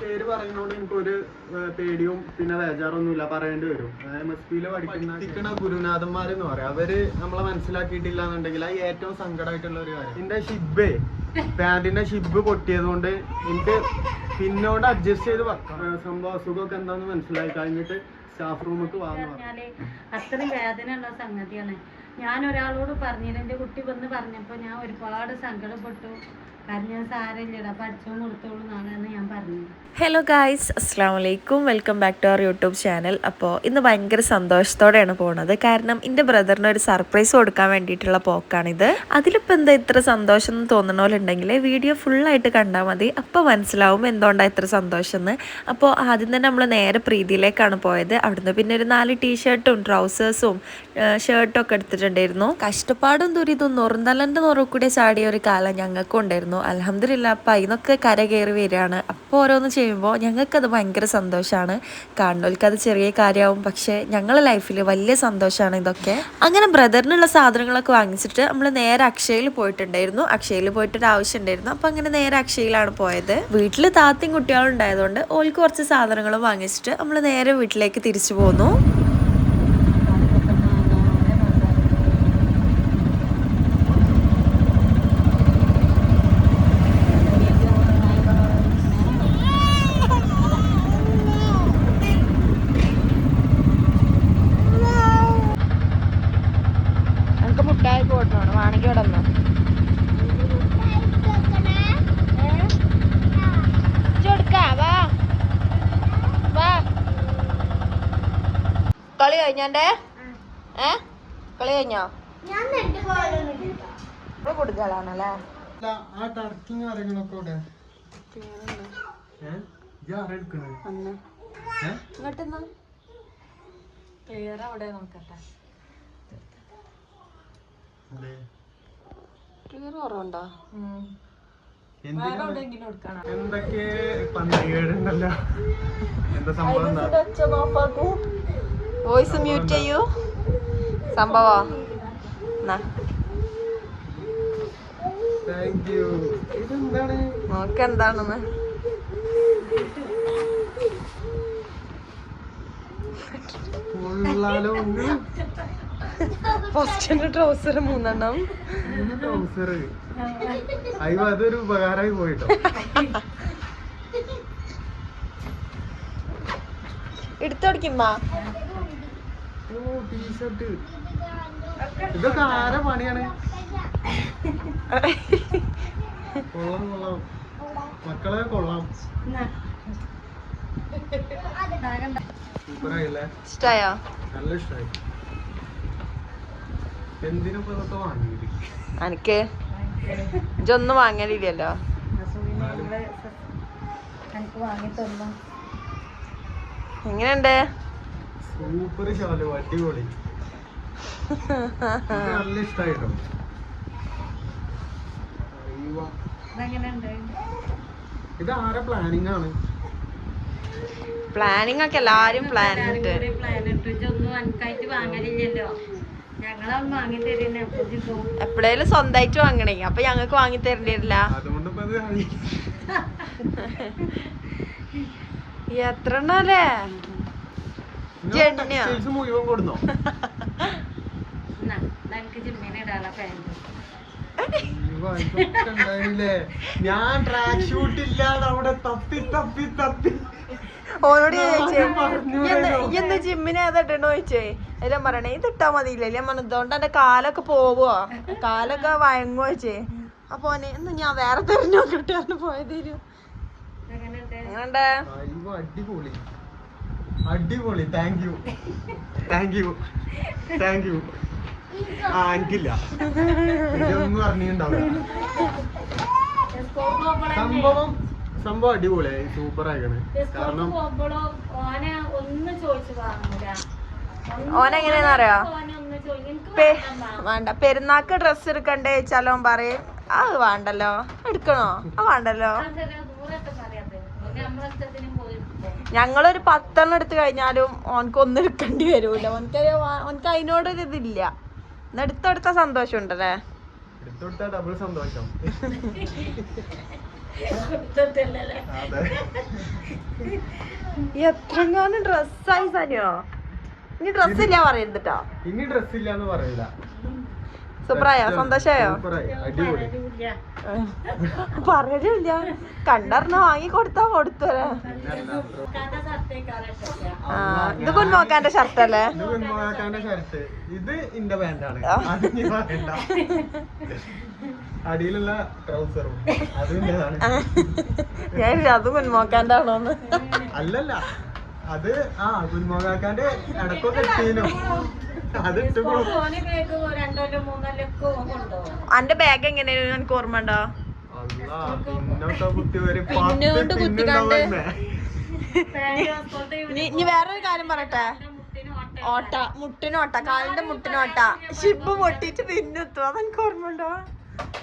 പേര് പറയുന്നോണ്ട് എനിക്കൊരു പേടിയും പിന്നെ വേജാറൊന്നുമില്ല. പറയേണ്ടി വരും. എം എസ് പിയിൽ പഠിക്കുന്ന ഗുരുനാഥന്മാർ എന്ന് പറയാം. അവർ നമ്മളെ മനസ്സിലാക്കിയിട്ടില്ല എന്നുണ്ടെങ്കിൽ അത് ഏറ്റവും സങ്കടമായിട്ടുള്ള ഒരു കാര്യം. എന്റെ ഷിബ് പാന്റിന്റെ ഷിബ് പൊട്ടിയത് കൊണ്ട് എനിക്ക് പിന്നോട് അഡ്ജസ്റ്റ് ചെയ്ത് സംഭവം അസുഖമൊക്കെ എന്താന്ന് മനസ്സിലായി കഴിഞ്ഞിട്ട് സ്റ്റാഫ് റൂമിലേക്ക് വാങ്ങാൻ അത്രയും വേദന ഉള്ള സംഗതിയാണ്. ഞാൻ ഒരാളോട് പറഞ്ഞില്ല എന്റെ കുട്ടി വന്ന് പറഞ്ഞപ്പോൾ ഞാൻ ഒരുപാട് സങ്കടപ്പെട്ടു. ഹലോ ഗായ്സ് അസ്സാം വലൈക്കും welcome back to our YouTube channel അപ്പോൾ ഇന്ന് ഭയങ്കര സന്തോഷത്തോടെയാണ് പോണത്. കാരണം എന്റെ ബ്രദറിന് ഒരു സർപ്രൈസ് കൊടുക്കാൻ വേണ്ടിയിട്ടുള്ള പോക്കാണിത്. അതിലിപ്പോൾ എന്താ ഇത്ര സന്തോഷം എന്ന് തോന്നുന്ന പോലെ ഉണ്ടെങ്കിൽ വീഡിയോ ഫുള്ളായിട്ട് കണ്ടാൽ മതി. അപ്പോൾ മനസ്സിലാവും എന്തുകൊണ്ടാണ് ഇത്ര സന്തോഷം എന്ന്. അപ്പോൾ ആദ്യം തന്നെ നമ്മൾ നേരെ പ്രീതിയിലേക്കാണ് പോയത്. അവിടുന്ന് പിന്നെ ഒരു നാല് ടീഷർട്ടും ട്രൗസേഴ്സും ഷർട്ടും ഒക്കെ എടുത്തിട്ടുണ്ടായിരുന്നു കഷ്ടപ്പാടും ദുരിതവും നൊറുന്തലന്റെ നൊറുക്കൂടെ ചാടിയ ഒരു കാലം ഞങ്ങൾക്കും ഉണ്ടായിരുന്നു അലഹമില്ല അപ്പം അതിനൊക്കെ കര കയറി വരികയാണ്. അപ്പോൾ ഓരോന്ന് ചെയ്യുമ്പോൾ ഞങ്ങൾക്കത് ഭയങ്കര സന്തോഷമാണ് കാണുന്നവർക്ക് അത് ചെറിയ കാര്യമാവും. പക്ഷേ ഞങ്ങളുടെ ലൈഫിൽ വലിയ സന്തോഷമാണ് ഇതൊക്കെ. അങ്ങനെ ബ്രദറിനുള്ള സാധനങ്ങളൊക്കെ വാങ്ങിച്ചിട്ട് നമ്മൾ നേരെ അക്ഷയയിൽ പോയിട്ടുണ്ടായിരുന്നു. അക്ഷയയിൽ പോയിട്ടൊരു ആവശ്യം ഉണ്ടായിരുന്നു. അപ്പം അങ്ങനെ നേരെ അക്ഷയയിലാണ് പോയത്. വീട്ടിൽ താത്തയും കുട്ടികളും ഉണ്ടായതുകൊണ്ട് ഓൾക്ക് കുറച്ച് സാധനങ്ങളും വാങ്ങിച്ചിട്ട് നമ്മൾ നേരെ വീട്ടിലേക്ക് തിരിച്ചു പോന്നു. കഴിഞ്ഞാണ്ടേ ഏ? കളി കഴിഞ്ഞോ അല്ല, ആ ടർക്കിങ് കാര്യങ്ങളൊക്കെ ഇവിടെ എന്തൊക്കെ പന്തകേടുണ്ടല്ലോ? എന്താ സംഭവം വോയിസ് മ്യൂട്ട് ചെയ്യൂ. സംഭവോ? നോക്ക് എന്താണെന്ന്. ഫസ്റ്റിന്റെ ട്രൗസർ മൂന്നെണ്ണം. ട്രൗസർ അയ്യോ അതൊരു ഉപകാരമായി പോയിട്ടോ. എടുത്തോടിക്കുമ്പോ ടീഷർട്ട് ഇതൊക്കെ ആരെ പണിയാണ്? കൊള്ളാം കൊള്ളാം മക്കളെ കൊള്ളാം. സൂപ്പറായില്ലേ? ഇഷ്ടായോ? നല്ല ഇഷ്ടായി. എന്തിനിപ്പോ ഇതൊക്കെ വാങ്ങിയത്? എനിക്ക് ഇജൊന്നും വാങ്ങലില്ലല്ലോ? എനിക്ക് വാങ്ങി തന്നു? എങ്ങനെയുണ്ട്? സൂപ്പർ ഷാലു അടിപൊളി. നല്ല ഇഷ്ടായിട്ടോ. ഇത് ആരെ പ്ലാനിങ് ആണ്? പ്ലാനിങ് ഒക്കെ എല്ലാരും പ്ലാൻ ഇട്ട്. എപ്പോഴേലും സ്വന്തമായിട്ട് വാങ്ങണേ. അപ്പൊ ഞങ്ങക്ക് വാങ്ങി തരേണ്ടി വരില്ല അതുകൊണ്ട് ഇപ്പൊ എത്ര എണ്ണല്ലേ മുഴുവൻ കൊടുന്നോ? ഞാൻ ട്രാക്ക് ഷൂട്ട് ഇല്ലാതെ അവിടെ തപ്പി തപ്പി തപ്പി. ഓനോട്. ഇന്ന് ജിമ്മിന് ചോദിച്ചേ. എല്ലാം പറയണേ ഇത് ഇട്ടാ മതിയില്ലേ? ഞാൻ പറഞ്ഞു ഇതുകൊണ്ട് എന്റെ കാലൊക്കെ പോവോ കാലൊക്കെ വഴങ്ങുവോ ചേ അപ്പൊ ഓന് ഇന്ന് ഞാൻ വേറെ തെരഞ്ഞു നോക്കിട്ടാണ് പോയത് എങ്ങനെയുണ്ട്? അയ്യോ അടിപൊളി. അടിപൊളി. Thank you thank you thank you ആ എനിക്കില്ല. ഇതൊന്നും അറിഞ്ഞിട്ടുണ്ടാവില്ല. സംഭവം സംഭവം അടിപൊളിയായി. സൂപ്പർ ആയിക്കണേ കാരണം ഒന്ന് ചോദിച്ചു വാങ്ങൂല. ഓനെങ്ങനെയാന്ന് അറിയോ? ഓനെ ഒന്ന് ചോദിച്ചു എനിക്ക് പെ- വേണ്ട പെരുന്നാക്ക് ഡ്രസ്സ് എടുക്കണ്ടേ വെച്ചാലോ പറയും. ആ വേണ്ടല്ലോ. എടുക്കണോ? ആ വേണ്ടല്ലോ അതെന്താ ദൂരത്തെ പറയാത്തത് ഓന് നമ്മളെ ഇഷ്ടത്തിന് പോയി എടുക്കും. ഞങ്ങളൊരു പത്തെണ്ണം എടുത്തു കഴിഞ്ഞാലും ഓനക്ക് ഒന്നും എടുക്കേണ്ടി വരൂല. ഓനക്ക് ഓനക്ക് അതിനോടൊരു ഇതില്ല. എടുത്തെടുത്ത സന്തോഷം ഉണ്ടല്ലേ ഡബിൾ സന്തോഷം. എത്രങ്ങാനും ഡ്രസ്സായി സനിയോ? ഇനി ഡ്രസ്സില്ല ഇല്ല പറയരുതട്ടോ ഇനി ഡ്രസ്സില്ല എന്ന് പറയില്ല സൂപ്പറായോ. സന്തോഷമായോ പറഞ്ഞിട്ടില്ല. കണ്ടറിഞ്ഞ വാങ്ങി കൊടുത്താ കൊടുത്തരാ ആ ഇത് കുഞ്ഞോക്കാന്റെ ഷർട്ടല്ലേ അല്ലേ? ഇത് ഇന്റെ പാന്റാണ് അടിയിലുള്ള ട്രൗസറും ഞാൻ അത് കുഞ്ഞോക്കാന്റെ ആണോന്ന് അല്ലല്ല. അത് ആ കുഞ്ഞുമാക്കാന്റെ ഇടക്കൊക്കെ അന്റെ ബാഗ് എങ്ങനെയായിരുന്നു എനിക്ക് ഓർമ്മ ഉണ്ടോ പിന്നോട്ട് കുത്തിക്കാണ്ട് ഇനി വേറൊരു കാര്യം പറയട്ടെ? ഓട്ട ഓട്ട മുട്ടിനോട്ട കാലിന്റെ മുട്ടിനോട്ട ഷിപ്പ് പൊട്ടിച്ച് പിന്നെത്തു അതെനിക്ക് ഓർമ്മ ഉണ്ടോ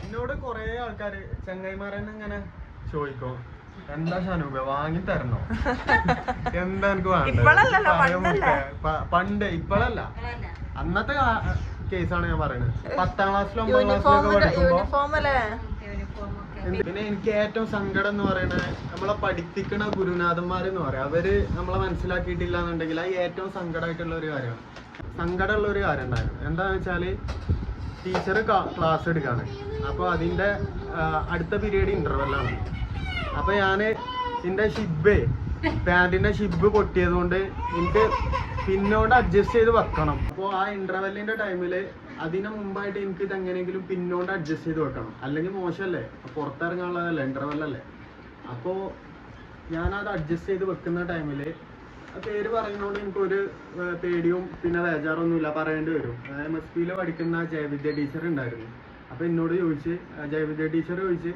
എന്നോട് കൊറേ ആൾക്കാര് ചങ്ങായിമാരെന്നെ ഇങ്ങനെ ചോദിക്കും. എന്താ ഷാനൂബ വാങ്ങി തരണോ? എന്താ എനിക്ക് വേണ്ടത്? പണ്ട് ഇപ്പഴല്ല അന്നത്തെ കേസാണ് ഞാൻ പറയുന്നത് പത്താം ക്ലാസ്സിലും ഒമ്പതാം ക്ലാസ്സിലൊക്കെ പഠിക്കുമ്പോ പിന്നെ എനിക്ക് ഏറ്റവും സങ്കടം എന്ന് പറയുന്നത് നമ്മളെ പഠിപ്പിക്കണ ഗുരുനാഥന്മാരെന്ന് പറയാം. അവർ നമ്മളെ മനസ്സിലാക്കിയിട്ടില്ല എന്നുണ്ടെങ്കിൽ അത് ഏറ്റവും സങ്കടമായിട്ടുള്ള ഒരു കാര്യമാണ്. സങ്കടമുള്ള ഒരു കാര്യം ഉണ്ടായിരുന്നു. എന്താന്ന് വെച്ചാൽ ടീച്ചർ ക്ലാസ് എടുക്കാണ്. അപ്പോൾ അതിന്റെ അടുത്ത പീരീഡ് ഇന്റർവെല്ലാണ് അപ്പൊ ഞാൻ എന്റെ ഷിബ് പാന്റിന്റെ ഷിബ് പൊട്ടിയത് കൊണ്ട് എനിക്ക് പിന്നോട്ട് അഡ്ജസ്റ്റ് ചെയ്ത് വെക്കണം. അപ്പോൾ ആ ഇന്റർവെല്ലിന്റെ ടൈമിൽ അതിന് മുമ്പായിട്ട് എനിക്ക് ഇത് എങ്ങനെയെങ്കിലും പിന്നോട്ട് അഡ്ജസ്റ്റ് ചെയ്ത് വെക്കണം. അല്ലെങ്കിൽ മോശമല്ലേ? പുറത്തിറങ്ങാനുള്ളതല്ലേ? ഇന്റർവെല്ലല്ലേ അപ്പോൾ അത് അഡ്ജസ്റ്റ് ചെയ്ത് വെക്കുന്ന ടൈമിൽ പേര് പറയുന്നതുകൊണ്ട് എനിക്കൊരു പേടിയും പിന്നെ വേജാറൊന്നുമില്ല പറയേണ്ടി വരും. എം എസ് പിയിൽ പഠിക്കുന്ന ജയവിദ്യ ടീച്ചർ ഉണ്ടായിരുന്നു. അപ്പൊ എന്നോട് ചോദിച്ച് ജയവിദ്യ ടീച്ചർ ചോദിച്ച്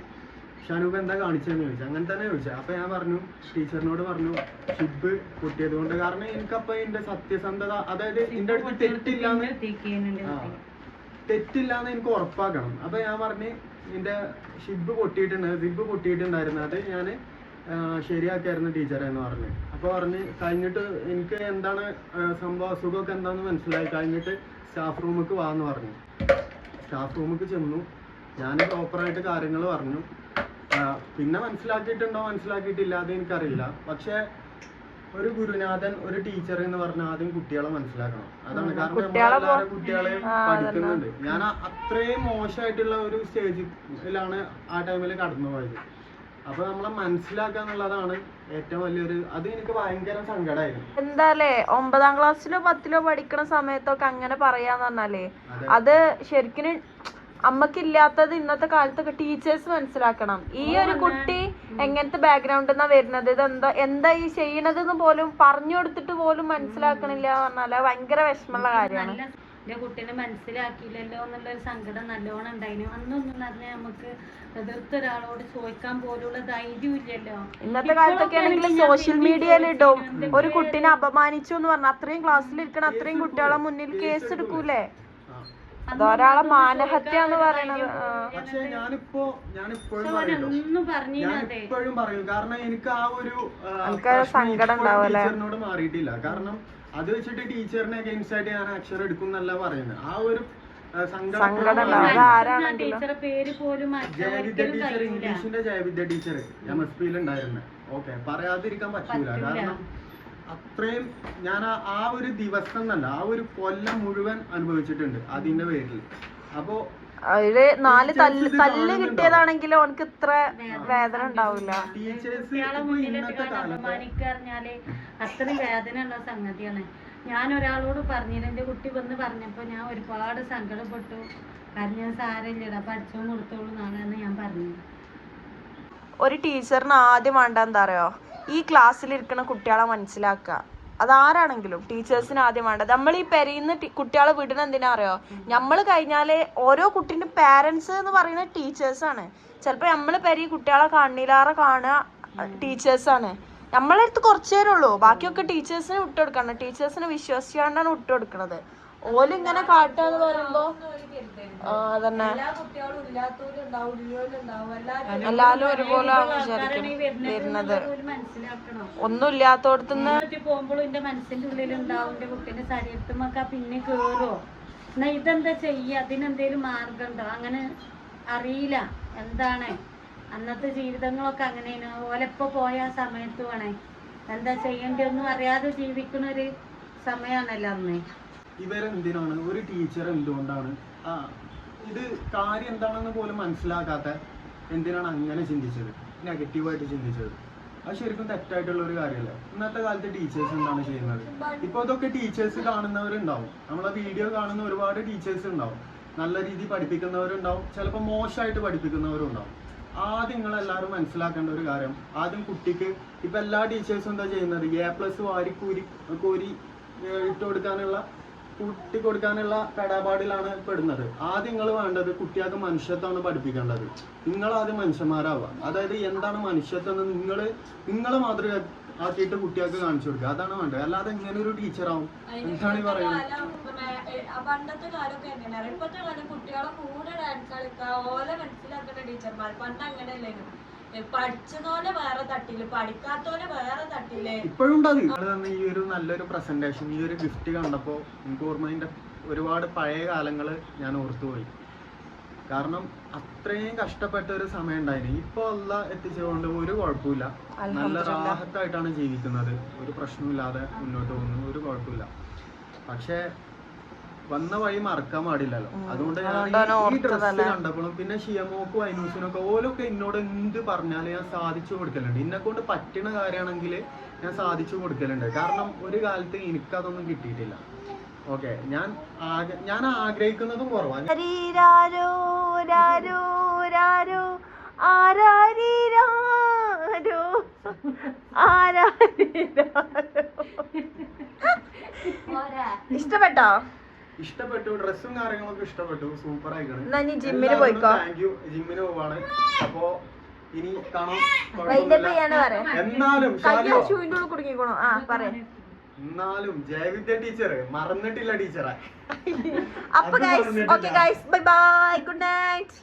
ഷാനൂപ് എന്താ കാണിച്ചതെന്ന് ചോദിച്ചു. അങ്ങനെ തന്നെ ചോദിച്ചു. അപ്പൊ ഞാൻ പറഞ്ഞു ടീച്ചറിനോട് പറഞ്ഞു ഷിബ് പൊട്ടിയത് കൊണ്ട് കാരണം എനിക്കപ്പൊ എന്റെ സത്യസന്ധത അതായത് എന്റെ അടുത്ത് തെറ്റില്ലാന്ന്. തെറ്റില്ലാന്ന് എനിക്ക് ഉറപ്പാക്കണം. അപ്പൊ ഞാൻ പറഞ്ഞ് എന്റെ ഷിബ് പൊട്ടിയിട്ടുണ്ട് സിബ് പൊട്ടിയിട്ടുണ്ടായിരുന്നു. അത് ഞാൻ ശരിയാക്കായിരുന്നു ടീച്ചറെ എന്ന് പറഞ്ഞു. അപ്പൊ പറഞ്ഞ് കഴിഞ്ഞിട്ട് എനിക്ക് എന്താണ് സംഭവം അസുഖമൊക്കെ എന്താന്ന് മനസ്സിലായി. കഴിഞ്ഞിട്ട് സ്റ്റാഫ് റൂമിലേക്ക് വാന്ന് പറഞ്ഞു. സ്റ്റാഫ് റൂമിലേക്ക് ചെന്നു. ഞാൻ പ്രോപ്പറായിട്ട് കാര്യങ്ങൾ പറഞ്ഞു. പിന്നെ മനസ്സിലാക്കിയിട്ടുണ്ടോ മനസ്സിലാക്കിയിട്ടില്ല അത് എനിക്കറിയില്ല. പക്ഷെ ഒരു ഗുരുനാഥൻ ഒരു ടീച്ചർ എന്ന് പറഞ്ഞാൽ ആദ്യം കുട്ടികളെ മനസ്സിലാക്കണം. അതാണ് കാരണം കുട്ടികളെ നമ്മളെല്ലാവരും കുട്ടികളെ പഠിക്കുന്നുണ്ട്. ഞാൻ അത്രയും മോശമായിട്ടുള്ള ഒരു സ്റ്റേജിലാണ് ആ ടൈമിൽ കടന്നു പോയത്. അപ്പൊ നമ്മളെ മനസ്സിലാക്കുക എന്നുള്ളതാണ് ഏറ്റവും വലിയൊരു അത് എനിക്ക് ഭയങ്കര സങ്കടമായിരുന്നു എന്താലേ ഒമ്പതാം ക്ലാസ്സിലോ പത്തിലോ പഠിക്കുന്ന സമയത്തൊക്കെ അങ്ങനെ പറയാന്ന് പറഞ്ഞാലേ അത്. ശരിക്കും അമ്മക്കില്ലാത്തത് ഇന്നത്തെ കാലത്തൊക്കെ ടീച്ചേഴ്സ് മനസ്സിലാക്കണം. ഈ ഒരു കുട്ടി എങ്ങനത്തെ ബാക്ക്ഗ്രൗണ്ടിൽ നിന്നാ വരുന്നത്? ഇത് എന്താ എന്താ ഈ ചെയ്യണത് എന്ന് പോലും പറഞ്ഞു കൊടുത്തിട്ട് പോലും മനസ്സിലാക്കണില്ല പറഞ്ഞാൽ ഭയങ്കര വിഷമമുള്ള കാര്യമാണ്. എന്റെ കുട്ടീനെ മനസ്സിലാക്കിയില്ലല്ലോ എന്നുള്ളൊരു സങ്കടം നല്ലോണം ഉണ്ടായിന്. അന്നൊന്നും പറഞ്ഞാൽ നമുക്ക് എതിർത്ത ഒരാളോട് ചോദിക്കാൻ പോലുള്ള ധൈര്യം ഇല്ലല്ലോ. ഇന്നത്തെ കാലത്തൊക്കെ ആണെങ്കിൽ സോഷ്യൽ മീഡിയയിൽ ഇടും. ഒരു കുട്ടീനെ അപമാനിച്ചു എന്ന് പറഞ്ഞാൽ അത്രയും ക്ലാസ്സിൽ ഇരിക്കണ അത്രയും കുട്ടികളെ മുന്നിൽ കേസ് എടുക്കൂലേ. അത് ഒരാളെ മാനഹത്യ എന്ന് പറയുന്നത്. പക്ഷെ ഞാനിപ്പോ ഞാനിപ്പോഴും ഇപ്പോഴും പറയും. കാരണം എനിക്ക് ആ ഒരു സങ്കടം? ടീച്ചറിനോട് മാറിയിട്ടില്ല. കാരണം അത് വെച്ചിട്ട് ടീച്ചറിനെ അഗൈൻസ്റ്റ് ആയിട്ട് ഞാൻ അക്ഷരം എടുക്കും എന്നല്ല പറയുന്നത്. ആ ഒരു ജയവിദ്യ ടീച്ചർ ഇംഗ്ലീഷിന്റെ ജയവിദ്യ ടീച്ചർ എം എസ് പിയിൽ ഉണ്ടായിരുന്നെ ഓക്കെ പറയാതിരിക്കാൻ പറ്റൂല. കാരണം അത്രയും ഞാൻ ആ- ആ ഒരു ദിവസം എന്നല്ല ആ ഒരു കൊല്ലം മുഴുവൻ അനുഭവിച്ചിട്ടുണ്ട് അതിന്റെ പേരിൽ. അപ്പോ അതിൽ നാല് തല്ല് തല്ല്? കിട്ടിയതാണെങ്കിലും അവനക്ക് ഇത്ര വേദന ഉണ്ടാവില്ല. പറഞ്ഞാൽ അത്രയും വേദന ഉള്ള സംഗതിയാണ്. ഞാൻ ഒരാളോട് പറഞ്ഞില്ല എന്റെ കുട്ടി വന്ന് പറഞ്ഞപ്പോൾ ഞാൻ ഒരുപാട് സങ്കടപ്പെട്ടു. കാരണം ഞാൻ സാരമില്ലടാ പഠിച്ചോ കൊടുത്തോളൂ എന്നാണ് ഞാൻ പറഞ്ഞു ഒരു ടീച്ചറിന് ആദ്യം വേണ്ട എന്താ അറിയോ? ഈ ക്ലാസ്സിൽ ഇരിക്കുന്ന കുട്ടികളെ മനസ്സിലാക്കുക. അതാരാണെങ്കിലും ടീച്ചേഴ്സിന് ആദ്യം വേണ്ട നമ്മൾ ഈ പെരയുന്ന കുട്ടികളെ വിടുന്ന എന്തിനാ അറിയോ? നമ്മൾ കഴിഞ്ഞാൽ ഓരോ കുട്ടീന്റെ പാരൻസ് എന്ന് പറയുന്നത് ടീച്ചേഴ്സാണ് ചിലപ്പോൾ നമ്മൾ പെരി കുട്ടികളെ കണ്ണിലാറെ കാണുക ടീച്ചേഴ്സാണ് നമ്മളെ അടുത്ത് കുറച്ചു നേരം ഉള്ളൂ. ബാക്കിയൊക്കെ ടീച്ചേഴ്സിന് വിട്ടുകൊടുക്കണം ടീച്ചേഴ്സിനെ വിശ്വസിക്കാണ്ടാണ് ഓൽ ഓലിങ്ങനെ കാട്ടുക എന്ന് പറയുമ്പോ ആ അതന്നെ. എല്ലാരും ഒരുപോലെ വിചാരിക്കണം വരുന്നത് ഒന്നും ഇല്ലാത്തോടത്തുനിന്ന് പോകുമ്പോഴും എന്റെ മനസ്സിന്റെ ഉള്ളിൽ ഉണ്ടാവും എന്റെ കുട്ടീന്റെ ശരീരത്തുമൊക്കെ പിന്നെ കേറോ എന്നാ ഇതെന്താ ചെയ്യുക? അതിനെന്തേലും മാർഗം ഉണ്ടോ അങ്ങനെ അറിയില്ല. എന്താണ്? അന്നത്തെ ജീവിതങ്ങളൊക്കെ അങ്ങനെയാണ്. ഓലെപ്പോ പോയ ആ സമയത്ത് വേണേ. എന്താ ചെയ്യേണ്ടതൊന്നും അറിയാതെ ജീവിക്കുന്ന ഒരു സമയമാണല്ലോ അന്ന്. ഇവരെന്തിനാണ്? ഒരു ടീച്ചർ എന്തുകൊണ്ടാണ് ആ ഇത് കാര്യം എന്താണെന്ന് പോലും മനസ്സിലാക്കാത്ത എന്തിനാണ് അങ്ങനെ ചിന്തിച്ചത്? നെഗറ്റീവായിട്ട് ചിന്തിച്ചത്. അത് ശരിക്കും തെറ്റായിട്ടുള്ള ഒരു കാര്യമല്ല. ഇന്നത്തെ കാലത്ത് ടീച്ചേഴ്സ് എന്താണ് ചെയ്യുന്നത്? ഇപ്പോൾ ഇതൊക്കെ ടീച്ചേഴ്സ് കാണുന്നവരുണ്ടാവും. നമ്മളെ വീഡിയോ കാണുന്ന ഒരുപാട് ടീച്ചേഴ്സ് ഉണ്ടാവും. നല്ല രീതിയിൽ പഠിപ്പിക്കുന്നവരുണ്ടാവും. ചിലപ്പോൾ മോശമായിട്ട് പഠിപ്പിക്കുന്നവരും ഉണ്ടാവും ആദ്യം നിങ്ങൾ എല്ലാവരും മനസ്സിലാക്കേണ്ട ഒരു കാര്യം. ആദ്യം കുട്ടിക്ക് ഇപ്പൊ എല്ലാ ടീച്ചേഴ്സും എന്താ ചെയ്യുന്നത്? എ പ്ലസ് വാരി കൂരി കോരി ഇട്ട് കൊടുക്കാനുള്ള കൂട്ടി കൊടുക്കാനുള്ള കടപാടിലാണ് പെടുന്നത്. ആദ്യം നിങ്ങൾ വേണ്ടത് കുട്ടികൾക്ക് മനുഷ്യത്വമാണ് പഠിപ്പിക്കേണ്ടത്. നിങ്ങൾ ആദ്യം മനുഷ്യന്മാരാവുക. അതായത് എന്താണ് മനുഷ്യത്വം എന്ന് നിങ്ങൾ നിങ്ങൾ മാതൃക ആക്കിയിട്ട് കുട്ടികൾക്ക് കാണിച്ചു കൊടുക്കുക. അതാണ് വേണ്ടത്. അല്ലാതെ എങ്ങനെ ഒരു ടീച്ചറാവും എന്താണ് ഈ പറയുന്നത്? പണ്ടത്തെ കാലമൊക്കെ എങ്ങനെയാണ് ഇപ്പോഴത്തെ കാലം കുട്ടികളെ കൂടെ ഡാൻസ് കളിക്കുക ഓലെ മനസ്സിലാക്കുന്ന ടീച്ചർമാർ പണ്ട് അങ്ങനെയല്ലേനു ഏ, പഠിച്ചതോലെ വേറെ തട്ടിൽ പഠിക്കാത്തോലെ വേറെ തട്ടിൽ. ഇപ്പോഴും ഈ ഒരു നല്ലൊരു പ്രസന്റേഷൻ ഈ ഒരു ഗിഫ്റ്റ് കണ്ടപ്പോ എനിക്ക് ഓർമ്മ ഒരുപാട് പഴയ കാലങ്ങൾ ഞാൻ ഓർത്തുപോയി കാരണം അത്രയും കഷ്ടപ്പെട്ട ഒരു സമയം ഉണ്ടായിരുന്നു ഇപ്പൊ അല്ല എത്തിച്ചതുകൊണ്ട് ഒരു കുഴപ്പമില്ല. നല്ല റാഹത്തായിട്ടാണ് ജീവിക്കുന്നത്. ഒരു പ്രശ്നമില്ലാതെ മുന്നോട്ട് പോകുന്നു. ഒരു കുഴപ്പമില്ല. പക്ഷേ വന്ന വഴി മറക്കാൻ പാടില്ലല്ലോ. അതുകൊണ്ട് ഞാൻ ഈ- ഡ്രസ്സ് കണ്ടപ്പോഴും പിന്നെ ഷിയമോക്കും അനൂസിനൊക്കെ ഓലൊക്കെ എന്നോട് എന്ത് പറഞ്ഞാലും ഞാൻ സാധിച്ചു കൊടുക്കലുണ്ട്. എന്നെ കൊണ്ട് പറ്റുന്ന കാര്യമാണെങ്കിൽ ഞാൻ സാധിച്ചു കൊടുക്കലുണ്ട്. കാരണം ഒരു കാലത്ത് എനിക്കതൊന്നും കിട്ടിയിട്ടില്ല. ഓക്കെ ഞാൻ ഞാൻ ആഗ്രഹിക്കുന്നതും കുറവാണ് ഇഷ്ടപ്പെട്ടോ? ഇഷ്ടപ്പെട്ടു ഡ്രസ്സും കാര്യങ്ങളൊക്കെ ഇഷ്ടപ്പെട്ടു സൂപ്പർ ആയിക്കാണ്. ജിമ്മിന് പോയിക്കോ. ജിമ്മിന് പോവാണ്. അപ്പോ ഇനി കാണാം. എന്നാലും എന്നാലും ജയവിദ്യ ടീച്ചർ മറന്നിട്ടില്ല ടീച്ചറെ അപ്പൊ guys okay guys bye bye good night